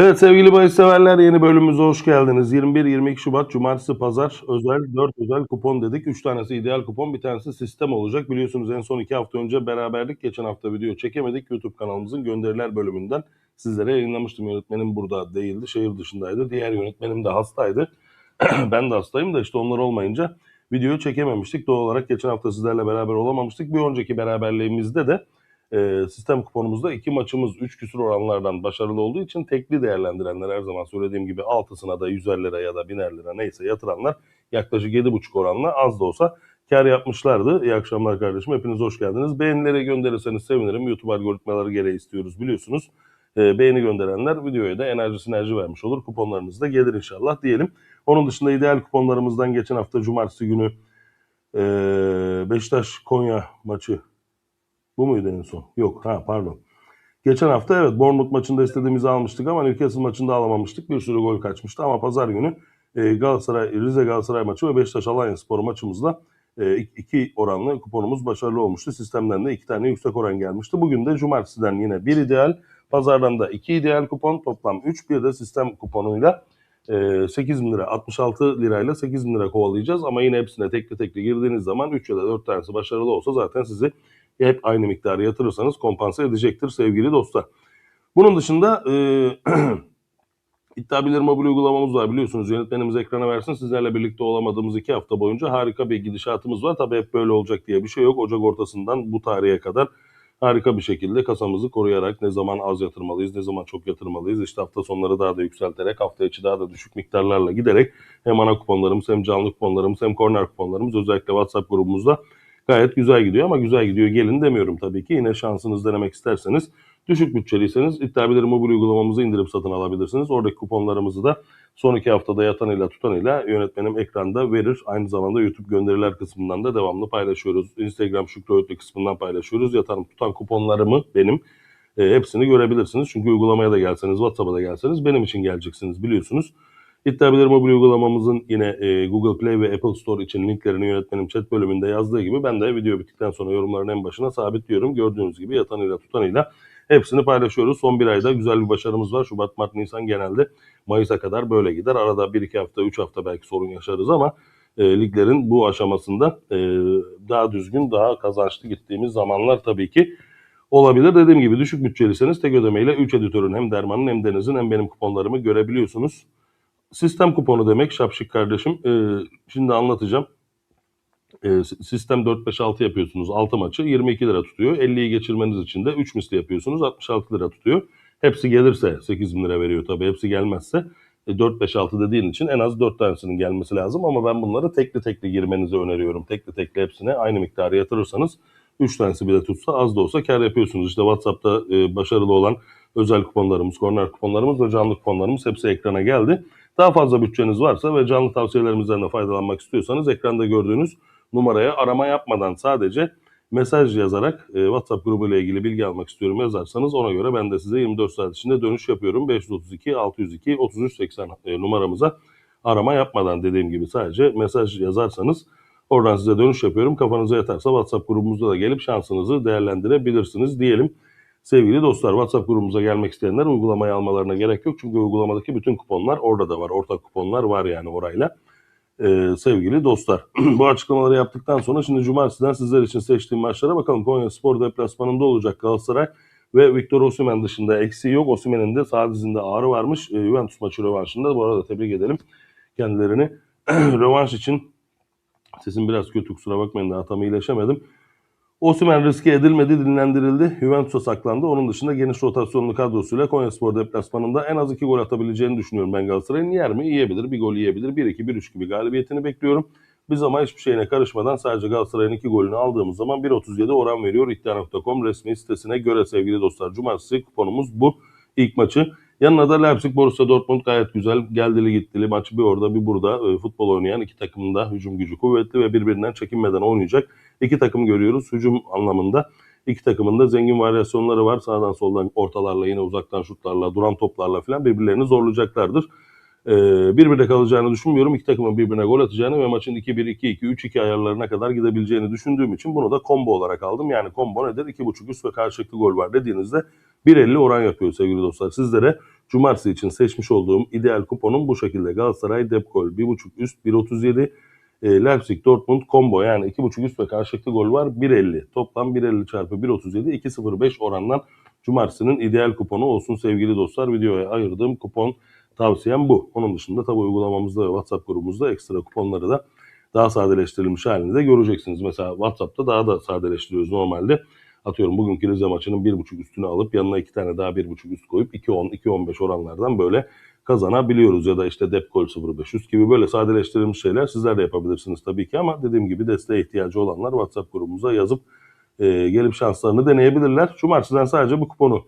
Evet sevgili bahis severler yeni bölümümüze hoş geldiniz. 21-22 Şubat Cumartesi Pazar özel 4 özel kupon dedik. 3 tanesi ideal kupon bir tanesi sistem olacak. Biliyorsunuz en son 2 hafta önce beraberlik geçen hafta video çekemedik. YouTube kanalımızın gönderiler bölümünden sizlere yayınlamıştım. Yönetmenim burada değildi şehir dışındaydı. Diğer yönetmenim de hastaydı. ben de hastayım da işte onlar olmayınca videoyu çekememiştik. Doğal olarak geçen hafta sizlerle beraber olamamıştık. Bir önceki beraberliğimizde de e, sistem kuponumuzda iki maçımız 3 küsur oranlardan başarılı olduğu için tekli değerlendirenler her zaman söylediğim gibi altısına da 150 lira ya da 1000'er lira neyse yatıranlar yaklaşık 7,5 oranla az da olsa kar yapmışlardı. İyi akşamlar kardeşim. Hepiniz hoş geldiniz. Beğenileri gönderirseniz sevinirim. YouTube algoritmaları gereği istiyoruz biliyorsunuz. E, beğeni gönderenler videoya da enerji sinerji vermiş olur. Kuponlarınız da gelir inşallah diyelim. Onun dışında ideal kuponlarımızdan geçen hafta cumartesi günü e, Beşiktaş Konya maçı bu muydu en son? Yok ha pardon. Geçen hafta evet Bournemouth maçında istediğimizi almıştık ama Newcastle maçında alamamıştık. Bir sürü gol kaçmıştı ama pazar günü e, Galatasaray Rize Galatasaray maçı ve Beşiktaş Alanya Spor maçımızda e, iki oranlı kuponumuz başarılı olmuştu. Sistemden de iki tane yüksek oran gelmişti. Bugün de cumartesiden yine bir ideal, pazardan da iki ideal kupon toplam 3 bir de sistem kuponuyla e, 8 bin lira 66 lirayla 8 bin lira kovalayacağız ama yine hepsine tekli tekli girdiğiniz zaman 3 ya da 4 tanesi başarılı olsa zaten sizi hep aynı miktarı yatırırsanız kompanse edecektir sevgili dostlar. Bunun dışında e, İddia Bilir mobil uygulamamız var biliyorsunuz. Yönetmenimiz ekrana versin. Sizlerle birlikte olamadığımız iki hafta boyunca harika bir gidişatımız var. Tabii hep böyle olacak diye bir şey yok. Ocak ortasından bu tarihe kadar harika bir şekilde kasamızı koruyarak ne zaman az yatırmalıyız, ne zaman çok yatırmalıyız. İşte hafta sonları daha da yükselterek, hafta içi daha da düşük miktarlarla giderek hem ana kuponlarımız hem canlı kuponlarımız hem korner kuponlarımız özellikle WhatsApp grubumuzda gayet güzel gidiyor ama güzel gidiyor gelin demiyorum tabii ki. Yine şansınız denemek isterseniz düşük bütçeliyseniz İddia Bilir mobil uygulamamızı indirip satın alabilirsiniz. Oradaki kuponlarımızı da son iki haftada yatanıyla tutanıyla yönetmenim ekranda verir. Aynı zamanda YouTube gönderiler kısmından da devamlı paylaşıyoruz. Instagram Şükrü Öğütlü kısmından paylaşıyoruz. Yatan tutan kuponlarımı benim e, hepsini görebilirsiniz. Çünkü uygulamaya da gelseniz, WhatsApp'a da gelseniz benim için geleceksiniz biliyorsunuz. İddia Bilir mobil uygulamamızın yine e, Google Play ve Apple Store için linklerini yönetmenim chat bölümünde yazdığı gibi ben de video bittikten sonra yorumların en başına sabitliyorum. Gördüğünüz gibi yatanıyla tutanıyla hepsini paylaşıyoruz. Son bir ayda güzel bir başarımız var. Şubat, Mart, Nisan genelde Mayıs'a kadar böyle gider. Arada 1-2 hafta, 3 hafta belki sorun yaşarız ama e, liglerin bu aşamasında e, daha düzgün, daha kazançlı gittiğimiz zamanlar tabii ki olabilir. Dediğim gibi düşük bütçeliyseniz tek ödemeyle 3 editörün hem Derman'ın hem Deniz'in hem benim kuponlarımı görebiliyorsunuz. Sistem kuponu demek Şapşik kardeşim. Ee, şimdi anlatacağım. Ee, sistem 4-5-6 yapıyorsunuz 6 maçı 22 lira tutuyor. 50'yi geçirmeniz için de 3 misli yapıyorsunuz 66 lira tutuyor. Hepsi gelirse 8 bin lira veriyor tabii. Hepsi gelmezse 4-5-6 dediğin için en az 4 tanesinin gelmesi lazım. Ama ben bunları tekli tekli girmenizi öneriyorum. Tekli tekli hepsine aynı miktarı yatırırsanız 3 tanesi bile tutsa az da olsa kar yapıyorsunuz. İşte WhatsApp'ta e, başarılı olan özel kuponlarımız, korner kuponlarımız ve canlı kuponlarımız hepsi ekrana geldi. Daha fazla bütçeniz varsa ve canlı tavsiyelerimizden de faydalanmak istiyorsanız ekranda gördüğünüz numaraya arama yapmadan sadece mesaj yazarak e, WhatsApp grubu ile ilgili bilgi almak istiyorum yazarsanız ona göre ben de size 24 saat içinde dönüş yapıyorum. 532 602 3380 e, numaramıza arama yapmadan dediğim gibi sadece mesaj yazarsanız oradan size dönüş yapıyorum. Kafanıza yatarsa WhatsApp grubumuzda da gelip şansınızı değerlendirebilirsiniz diyelim. Sevgili dostlar WhatsApp grubumuza gelmek isteyenler uygulamayı almalarına gerek yok. Çünkü uygulamadaki bütün kuponlar orada da var. Ortak kuponlar var yani orayla. Ee, sevgili dostlar bu açıklamaları yaptıktan sonra şimdi cumartesiden sizler için seçtiğim maçlara bakalım. Konya Spor deplasmanında olacak Galatasaray ve Victor Osimhen dışında eksiği yok. Osimhen'in de sağ dizinde ağrı varmış. Ee, Juventus maçı rövanşında bu arada tebrik edelim kendilerini. Rövanş için sesim biraz kötü kusura bakmayın daha tam iyileşemedim. Osimhen riske edilmedi, dinlendirildi. Juventus'a saklandı. Onun dışında geniş rotasyonlu kadrosuyla Konyaspor deplasmanında en az iki gol atabileceğini düşünüyorum ben Galatasaray'ın. Yer mi? Yiyebilir. Bir gol yiyebilir. 1-2, 1-3 gibi galibiyetini bekliyorum. Biz ama hiçbir şeyine karışmadan sadece Galatasaray'ın iki golünü aldığımız zaman 1.37 oran veriyor. İddia.com resmi sitesine göre sevgili dostlar. Cumartesi kuponumuz bu. ilk maçı. Yanına da Leipzig Borussia Dortmund gayet güzel. Geldili gittili maç bir orada bir burada e, futbol oynayan iki takımın da hücum gücü kuvvetli ve birbirinden çekinmeden oynayacak iki takım görüyoruz hücum anlamında. İki takımın da zengin varyasyonları var. Sağdan soldan ortalarla yine uzaktan şutlarla, duran toplarla falan birbirlerini zorlayacaklardır. Ee, birbirine kalacağını düşünmüyorum. İki takımın birbirine gol atacağını ve maçın 2-1, 2-2, 3-2 ayarlarına kadar gidebileceğini düşündüğüm için bunu da combo olarak aldım. Yani combo nedir? 2.5 üst ve karşılıklı gol var dediğinizde 1.50 oran yapıyor sevgili dostlar. Sizlere Cumartesi için seçmiş olduğum ideal kuponum bu şekilde. Galatasaray dep gol 1.5 üst 1.37. E, Leipzig Dortmund combo yani 2.5 üst ve karşılıklı gol var 1.50. Toplam 1.50 çarpı 1.37 2.05 orandan Cumartesi'nin ideal kuponu olsun sevgili dostlar. Videoya ayırdığım kupon tavsiyem bu. Onun dışında tabi uygulamamızda ve WhatsApp grubumuzda ekstra kuponları da daha sadeleştirilmiş halini de göreceksiniz. Mesela WhatsApp'ta daha da sadeleştiriyoruz normalde. Atıyorum bugünkü Rize maçının 1.5 üstünü alıp yanına iki tane daha 1.5 üst koyup 2.10, 2.15 oranlardan böyle kazanabiliyoruz. Ya da işte Depkol 0500 gibi böyle sadeleştirilmiş şeyler sizler de yapabilirsiniz tabii ki ama dediğim gibi desteğe ihtiyacı olanlar WhatsApp grubumuza yazıp e, gelip şanslarını deneyebilirler. Cumartesiden sadece bu kuponu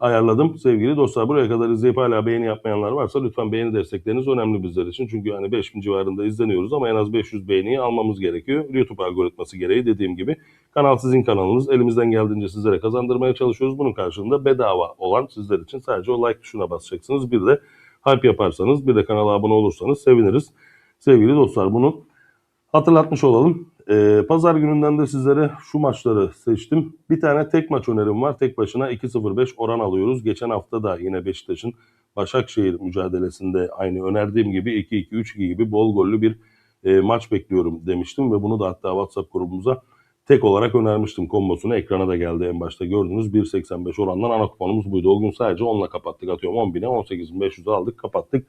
ayarladım. Sevgili dostlar buraya kadar izleyip hala beğeni yapmayanlar varsa lütfen beğeni destekleriniz önemli bizler için. Çünkü yani 5000 civarında izleniyoruz ama en az 500 beğeniyi almamız gerekiyor. YouTube algoritması gereği dediğim gibi. Kanal sizin kanalınız. Elimizden geldiğince sizlere kazandırmaya çalışıyoruz. Bunun karşılığında bedava olan sizler için sadece o like tuşuna basacaksınız. Bir de hype yaparsanız bir de kanala abone olursanız seviniriz. Sevgili dostlar bunu hatırlatmış olalım. Ee, Pazar gününden de sizlere şu maçları seçtim. Bir tane tek maç önerim var. Tek başına 2-0-5 oran alıyoruz. Geçen hafta da yine Beşiktaş'ın Başakşehir mücadelesinde aynı önerdiğim gibi 2-2-3-2 gibi bol gollü bir e, maç bekliyorum demiştim. Ve bunu da hatta WhatsApp grubumuza tek olarak önermiştim kombosunu. Ekrana da geldi en başta gördünüz. 1.85 orandan ana kuponumuz buydu. O gün sadece 10'la kapattık atıyorum. 10.000'e 18.500'e aldık kapattık.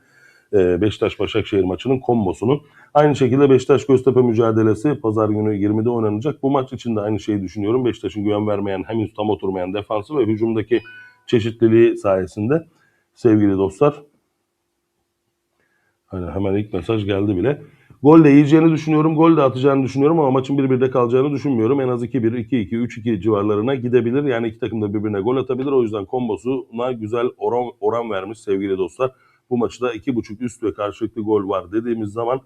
Ee, Beşiktaş-Başakşehir maçının kombosunu. Aynı şekilde Beşiktaş-Göztepe mücadelesi pazar günü 20'de oynanacak. Bu maç için de aynı şeyi düşünüyorum. Beşiktaş'ın güven vermeyen, henüz tam oturmayan defansı ve hücumdaki çeşitliliği sayesinde sevgili dostlar. Hani hemen ilk mesaj geldi bile. Gol de yiyeceğini düşünüyorum. Gol de atacağını düşünüyorum ama maçın 1-1'de kalacağını düşünmüyorum. En az 2-1, 2-2, 3-2 civarlarına gidebilir. Yani iki takım da birbirine gol atabilir. O yüzden kombosuna güzel oran, oran vermiş sevgili dostlar. Bu maçta 2.5 üst ve karşılıklı gol var dediğimiz zaman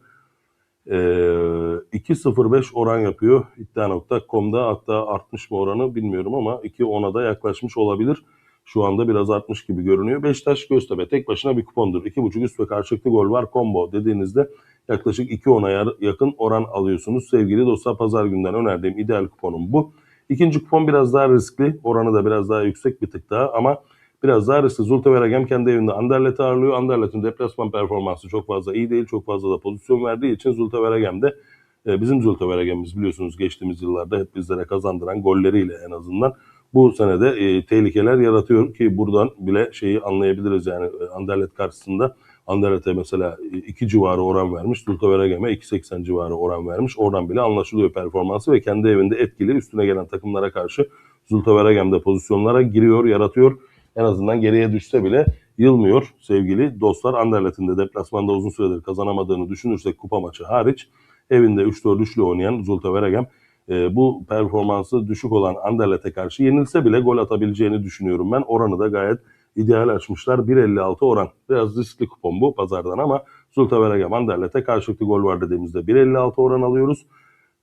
e, 2.05 oran yapıyor iddia.com'da hatta artmış mı oranı bilmiyorum ama 2.10'a da yaklaşmış olabilir. Şu anda biraz artmış gibi görünüyor. Beşiktaş Göztepe tek başına bir kupondur. 2.5 üst ve karşılıklı gol var combo dediğinizde yaklaşık 2.10'a yakın oran alıyorsunuz. Sevgili dostlar pazar günden önerdiğim ideal kuponum bu. İkinci kupon biraz daha riskli. Oranı da biraz daha yüksek bir tık daha ama biraz daha riskli. Zulte Veragem kendi evinde Anderlet'i ağırlıyor. Anderlet'in deplasman performansı çok fazla iyi değil. Çok fazla da pozisyon verdiği için Zulte Veragem de e, bizim Zulte Veragem'imiz biliyorsunuz geçtiğimiz yıllarda hep bizlere kazandıran golleriyle en azından bu senede e, tehlikeler yaratıyor ki buradan bile şeyi anlayabiliriz yani e, Anderlet karşısında Anderlet'e mesela 2 civarı oran vermiş. Zulte Veragem'e 2.80 civarı oran vermiş. Oradan bile anlaşılıyor performansı ve kendi evinde etkili üstüne gelen takımlara karşı Zulte Veragem'de pozisyonlara giriyor, yaratıyor en azından geriye düşse bile yılmıyor sevgili dostlar. Anderlet'in de deplasmanda uzun süredir kazanamadığını düşünürsek kupa maçı hariç evinde 3-4 üçlü oynayan Zulte Veregem e, bu performansı düşük olan Anderlet'e karşı yenilse bile gol atabileceğini düşünüyorum ben. Oranı da gayet ideal açmışlar. 1.56 oran. Biraz riskli kupon bu pazardan ama Zulte Veregem Anderlet'e karşılıklı gol var dediğimizde 1.56 oran alıyoruz.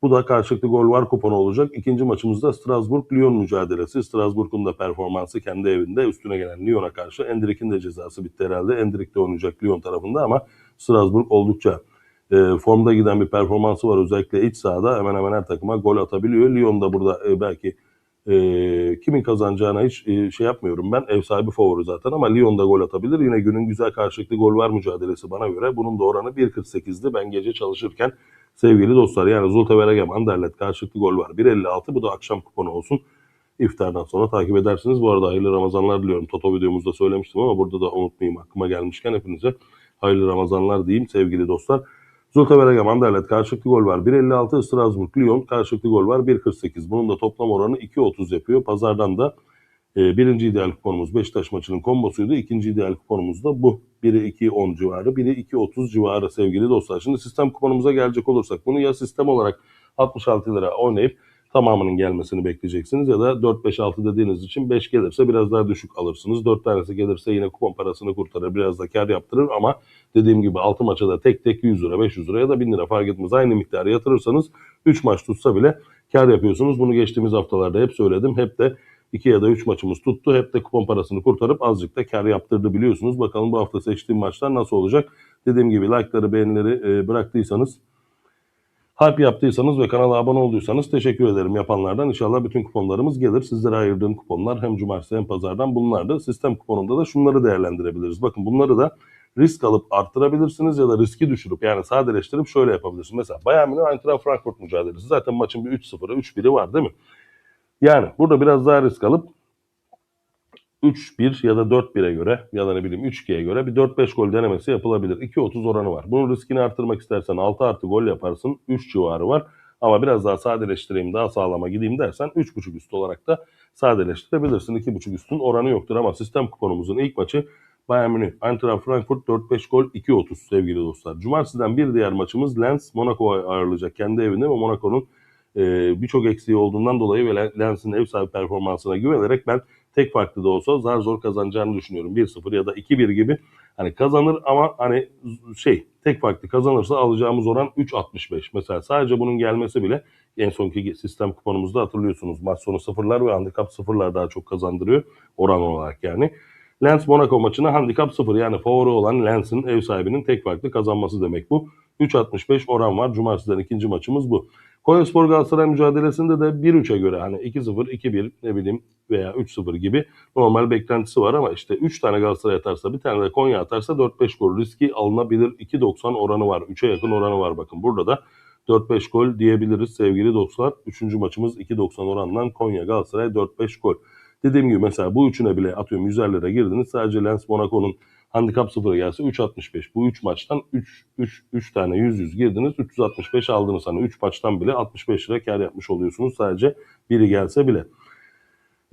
Bu da karşılıklı gol var kuponu olacak. İkinci maçımızda Strasbourg-Lyon mücadelesi. Strasbourg'un da performansı kendi evinde üstüne gelen Lyon'a karşı. Endrik'in de cezası bitti herhalde. Endrik de oynayacak Lyon tarafında ama Strasbourg oldukça e, formda giden bir performansı var. Özellikle iç sahada hemen hemen her takıma gol atabiliyor. Lyon da burada e, belki e, kimin kazanacağına hiç e, şey yapmıyorum ben. Ev sahibi favori zaten ama Lyon da gol atabilir. Yine günün güzel karşılıklı gol var mücadelesi bana göre. Bunun da oranı 1.48'di. Ben gece çalışırken sevgili dostlar yani Zulte Veregem Anderlet karşılıklı gol var. 1.56 bu da akşam kuponu olsun. İftardan sonra takip edersiniz. Bu arada hayırlı Ramazanlar diliyorum. Toto videomuzda söylemiştim ama burada da unutmayayım aklıma gelmişken hepinize hayırlı Ramazanlar diyeyim sevgili dostlar. Zulte Veregem Anderlet karşılıklı gol var. 1.56 Strasbourg Lyon karşılıklı gol var. 1.48. Bunun da toplam oranı 2.30 yapıyor. Pazardan da e, birinci ideal kuponumuz Beşiktaş maçının kombosuydu. İkinci ideal kuponumuz da bu. Biri 2.10 civarı, biri 2.30 civarı sevgili dostlar. Şimdi sistem kuponumuza gelecek olursak bunu ya sistem olarak 66 lira oynayıp tamamının gelmesini bekleyeceksiniz ya da 4-5-6 dediğiniz için 5 gelirse biraz daha düşük alırsınız. 4 tanesi gelirse yine kupon parasını kurtarır biraz da kar yaptırır ama dediğim gibi 6 maça da tek tek 100 lira 500 lira ya da 1000 lira fark etmez aynı miktarı yatırırsanız 3 maç tutsa bile kar yapıyorsunuz. Bunu geçtiğimiz haftalarda hep söyledim. Hep de 2 ya da 3 maçımız tuttu. Hep de kupon parasını kurtarıp azıcık da kar yaptırdı biliyorsunuz. Bakalım bu hafta seçtiğim maçlar nasıl olacak? Dediğim gibi like'ları beğenileri e, bıraktıysanız Hype yaptıysanız ve kanala abone olduysanız teşekkür ederim yapanlardan. İnşallah bütün kuponlarımız gelir. Sizlere ayırdığım kuponlar hem cumartesi hem pazardan bunlardı. Sistem kuponunda da şunları değerlendirebiliriz. Bakın bunları da risk alıp arttırabilirsiniz ya da riski düşürüp yani sadeleştirip şöyle yapabilirsiniz. Mesela Bayern Münih Eintracht Frankfurt mücadelesi zaten maçın bir 3-0'ı 3-1'i var değil mi? Yani burada biraz daha risk alıp 3-1 ya da 4-1'e göre ya da ne bileyim 3-2'ye göre bir 4-5 gol denemesi yapılabilir. 2.30 oranı var. Bunun riskini arttırmak istersen 6 artı gol yaparsın. 3 civarı var. Ama biraz daha sadeleştireyim daha sağlama gideyim dersen 3.5 üst olarak da sadeleştirebilirsin. 2.5 üstün oranı yoktur ama sistem kuponumuzun ilk maçı Bayern Münih, Eintracht Frankfurt 4-5 gol 2.30 sevgili dostlar. Cumartesiden bir diğer maçımız Lens Monaco'yu ağırlayacak kendi evinde ve Monaco'nun e, birçok eksiği olduğundan dolayı ve Lens'in ev sahibi performansına güvenerek ben tek farklı da olsa zar zor kazanacağını düşünüyorum. 1-0 ya da 2-1 gibi hani kazanır ama hani şey tek farklı kazanırsa alacağımız oran 3.65. Mesela sadece bunun gelmesi bile en sonki sistem kuponumuzda hatırlıyorsunuz. Maç sonu sıfırlar ve handikap sıfırlar daha çok kazandırıyor oran olarak yani. Lens Monaco maçına handikap 0 yani favori olan Lens'in ev sahibinin tek farklı kazanması demek bu. 3.65 oran var. Cumartesi'den ikinci maçımız bu. Konyaspor Galatasaray mücadelesinde de 1-3'e göre hani 2-0, 2-1 ne bileyim veya 3-0 gibi normal beklentisi var ama işte 3 tane Galatasaray atarsa bir tane de Konya atarsa 4-5 gol riski alınabilir. 2.90 oranı var. 3'e yakın oranı var bakın. Burada da 4-5 gol diyebiliriz sevgili dostlar. Üçüncü maçımız 2.90 orandan Konya Galatasaray 4-5 gol. Dediğim gibi mesela bu üçüne bile atıyorum 150 girdiniz. Sadece Lens Monaco'nun handikap 0 gelse 3.65. Bu 3 maçtan 3, 3, 3 tane 100 100 girdiniz. 365 aldınız. Hani 3 maçtan bile 65 lira kar yapmış oluyorsunuz. Sadece biri gelse bile.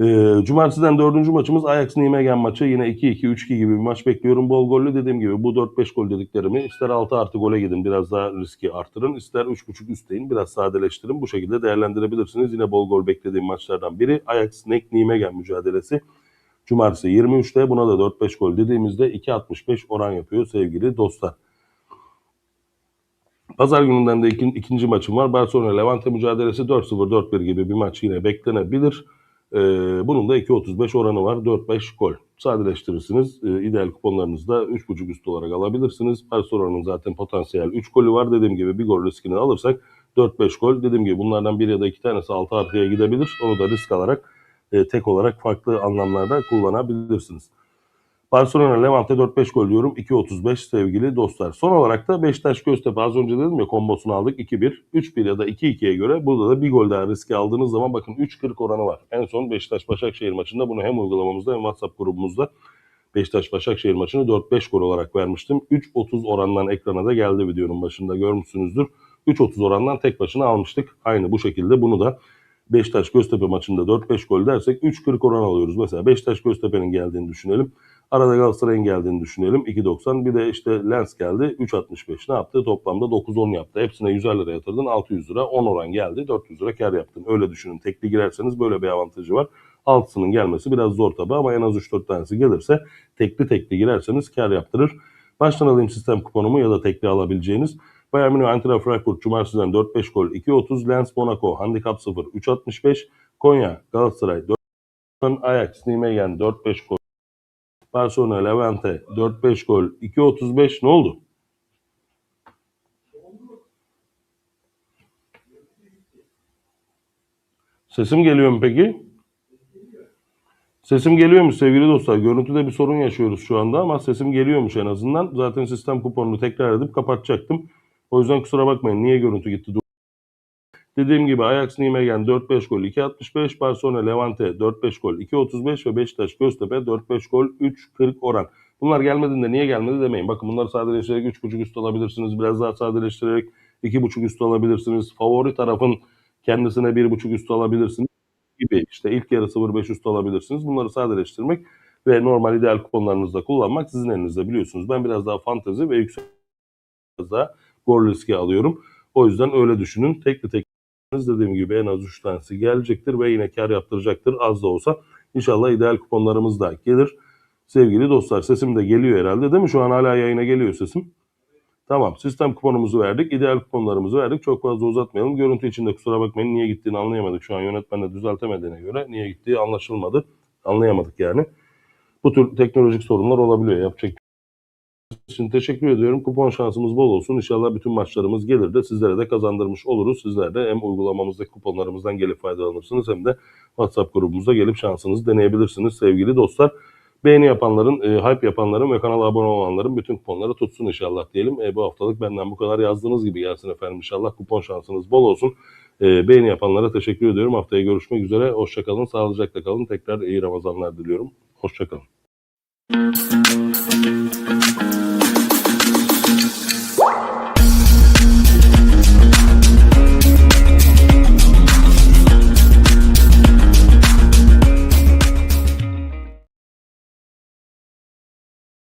Ee, Cumartesiden dördüncü maçımız Ajax Nijmegen maçı. Yine 2-2, 3-2 gibi bir maç bekliyorum. Bol gollü dediğim gibi bu 4-5 gol dediklerimi ister 6 artı gole gidin biraz daha riski artırın. ister 3.5 üstleyin biraz sadeleştirin. Bu şekilde değerlendirebilirsiniz. Yine bol gol beklediğim maçlardan biri Ajax Nijmegen mücadelesi. Cumartesi 23'te buna da 4-5 gol dediğimizde 2.65 oran yapıyor sevgili dostlar. Pazar gününden de ikinci, ikinci maçım var. Barcelona Levante mücadelesi 4-0 4-1 gibi bir maç yine beklenebilir. Ee, bunun da 2.35 oranı var. 4-5 gol. Sadeleştirirsiniz. Ee, ideal kuponlarınızda 3.5 üst olarak alabilirsiniz. Barcelona'nın zaten potansiyel 3 golü var. Dediğim gibi bir gol riskini alırsak 4-5 gol. Dediğim gibi bunlardan bir ya da iki tanesi 6 artıya gidebilir. Onu da risk alarak e, tek olarak farklı anlamlarda kullanabilirsiniz. Barcelona Levante 4-5 gol diyorum. 2.35 sevgili dostlar. Son olarak da Beşiktaş Göztepe az önce dedim ya kombosunu aldık 2-1. 3-1 ya da 2-2'ye göre burada da bir gol daha riski aldığınız zaman bakın 3.40 oranı var. En son Beşiktaş Başakşehir maçında bunu hem uygulamamızda hem WhatsApp grubumuzda Beşiktaş Başakşehir maçını 4-5 gol olarak vermiştim. 3.30 orandan ekrana da geldi videonun başında görmüşsünüzdür. 3.30 orandan tek başına almıştık. Aynı bu şekilde bunu da Beşiktaş Göztepe maçında 4-5 gol dersek 3.40 oran alıyoruz. Mesela Beşiktaş Göztepe'nin geldiğini düşünelim. Arada Galatasaray'ın geldiğini düşünelim. 2.90. Bir de işte Lens geldi. 3.65. Ne yaptı? Toplamda 9-10 yaptı. Hepsine 100 lira yatırdın. 600 lira. 10 oran geldi. 400 lira kar yaptın. Öyle düşünün. Tekli girerseniz böyle bir avantajı var. Altısının gelmesi biraz zor tabii ama en az 3-4 tanesi gelirse tekli tekli girerseniz kar yaptırır. Baştan alayım sistem kuponumu ya da tekli alabileceğiniz. Bayern Münih Eintracht Frankfurt Cumartesi'den 4-5 gol 2.30. Lens Monaco Handikap 0 3.65. Konya Galatasaray 4 Ajax Nijmegen 4-5 gol. Barcelona Levante 4-5 gol 2.35 ne oldu? Sesim geliyor mu peki? Sesim geliyormuş sevgili dostlar. Görüntüde bir sorun yaşıyoruz şu anda ama sesim geliyormuş en azından. Zaten sistem kuponunu tekrar edip kapatacaktım. O yüzden kusura bakmayın. Niye görüntü gitti? Dediğim gibi Ajax Nijmegen 4-5 gol 2.65, Barcelona Levante 4-5 gol 2.35 ve Beşiktaş Göztepe 4-5 gol 3.40 oran. Bunlar gelmediğinde niye gelmedi demeyin. Bakın bunları sadeleştirerek 3.5 üst alabilirsiniz. Biraz daha sadeleştirerek 2.5 üst alabilirsiniz. Favori tarafın kendisine 1.5 üst alabilirsiniz gibi. İşte ilk yarı 0.5 üst alabilirsiniz. Bunları sadeleştirmek ve normal ideal kuponlarınızda kullanmak sizin elinizde biliyorsunuz. Ben biraz daha fantezi ve yüksek biraz daha gol riski alıyorum. O yüzden öyle düşünün. Tekli tek dediğim gibi en az 3 tanesi gelecektir ve yine kar yaptıracaktır az da olsa. İnşallah ideal kuponlarımız da gelir. Sevgili dostlar sesim de geliyor herhalde değil mi? Şu an hala yayına geliyor sesim. Tamam sistem kuponumuzu verdik. ideal kuponlarımızı verdik. Çok fazla uzatmayalım. Görüntü içinde kusura bakmayın niye gittiğini anlayamadık. Şu an yönetmen de düzeltemediğine göre niye gittiği anlaşılmadı. Anlayamadık yani. Bu tür teknolojik sorunlar olabiliyor. Yapacak için teşekkür ediyorum. Kupon şansımız bol olsun. İnşallah bütün maçlarımız gelir de sizlere de kazandırmış oluruz. Sizler de hem uygulamamızdaki kuponlarımızdan gelip faydalanırsınız hem de WhatsApp grubumuza gelip şansınızı deneyebilirsiniz sevgili dostlar. Beğeni yapanların, e, hype yapanların ve kanala abone olanların bütün kuponları tutsun inşallah diyelim. E, bu haftalık benden bu kadar yazdığınız gibi gelsin efendim inşallah. Kupon şansınız bol olsun. E, beğeni yapanlara teşekkür ediyorum. Haftaya görüşmek üzere. Hoşçakalın, sağlıcakla kalın. Tekrar iyi Ramazanlar diliyorum. Hoşçakalın.